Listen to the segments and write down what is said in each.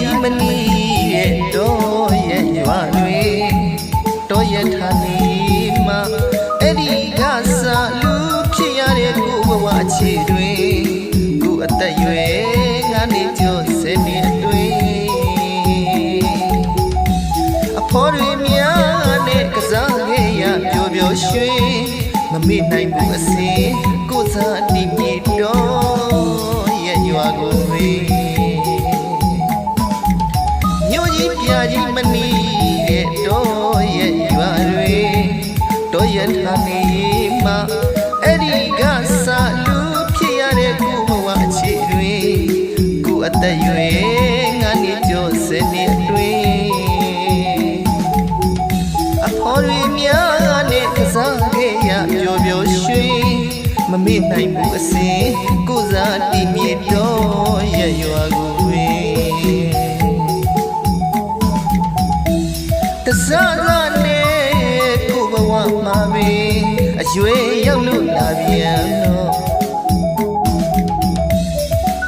ကြီးမနီးရဲ့တော့ရဲ့ရွာတွေတော့ရဲ့ဌာနေမှာအဲ့ဒီကစားလူဖြစ်ရတဲ့ကိုဘဝအခြေတွေကိုအသက်ရွယ်ငါနေကြောဆယ်နှစ်အတွင်းအဖော်တွေများနဲ့ကစားခဲ့ရပျော်ပျော်ရွှင်မမေ့နိုင်ဘူးအစင်ကိုစားတိမြေတော့ရဲ့ရွာကိုဝေး ကြီးပြကြီးမနီးတဲ့တော့ရဲ့ရွာတွေတော့ရဲ့ဌာနေမှာအဲ့ဒီကစားလူဖြစ်ရတဲ့ကိုဘဝအခြေတွေကိုအသက်ရွယ်ငါနေကြောစနေအတွင်းအဖော်တွေများနဲ့ကစားခဲ့ရပျော်ပျော်ရွှင်မမေ့နိုင်ဘူးအစင် ရွယ်ရောက်လို့လာပြန်တော့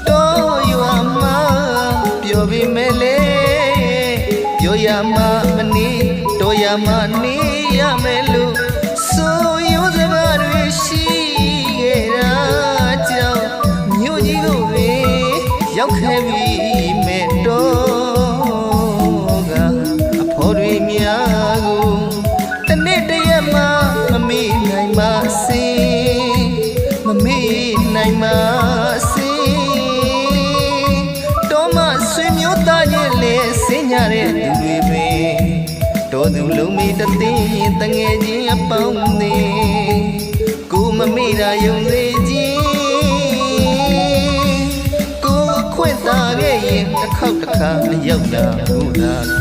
တော့ရွာမှာပြောပြီးမဲလေပြောရမှာမနေတော့ရမှာနေရမယ်လို့ဆိုရိုးစကားတွေရှိခဲ့တာကြောင့်မြို့ကြီးကိုပဲရောက်ခဲ့ပြီ တဲ့သူတွေပဲတော်သူလုံးမီတသိရင်တငယ်ချင်းအပေါင်းနေကိုမမေ့တာယုံစေခြင်းကိုခွင့်သာခဲ့ရင်တစ်ခေါက်တစ်ခါအရောက်လာဘူးလား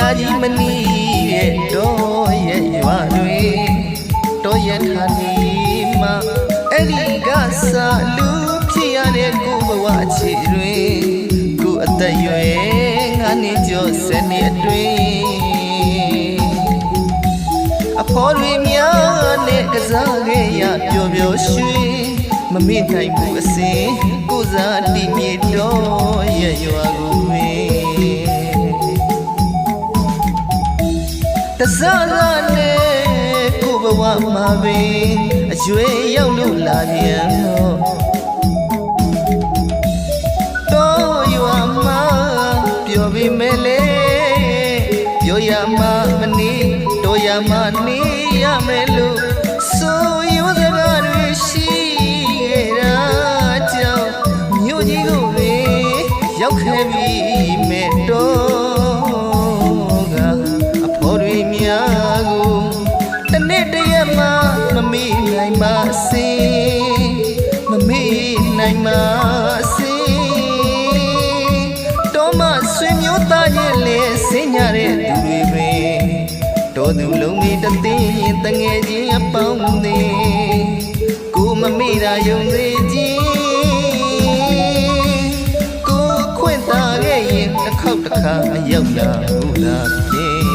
ပြေမြို့ကြီးပြကြီးမနီးရဲ့တော့ရဲ့ရွာတွေတော့ရဲ့ဌာနေမှာအဲ့ဒီကစားလူဖြစ်ရတဲ့ကိုဘဝအခြေတွေကိုအသက်ရွယ်ငါနေကြောစနေအတွင်းအဖော်တွေများနဲ့ကစားခဲ့ရပျော်ပျော်ရွှင်မမေ့နိုင်ဘူးအစင်ကိုစားတည်မြေတော့ရဲ့ရွာကို တစားစားနဲ့ကိုဘဝမှာပဲအရွယ်ရောက်လို့လာပြန်တော့တော့ရွာမှာပြောပြီးမဲလေပြောရမှာမနေတော့ရမှာနေရမယ်လို့ဆိုရိုးစကားတွေရှိခဲ့တာကြောင့်မြို့ကြီးကိုပဲရောက်ခဲ့ပြီမဲ့တော့ နိုင်ပါစေတော့မဆွေမျိုးသားရဲ့လေစင်ကြတဲ့သူတွေပဲတော်သူလုံးမီတသိရင်တငယ်ချင်းအပေါင်းနေကိုမမေ့တာယုံစေခြင်းကိုခွင့်သာခဲ့ရင်တစ်ခေါက်တစ်ခါအရောက်လာဘူးလားပြေ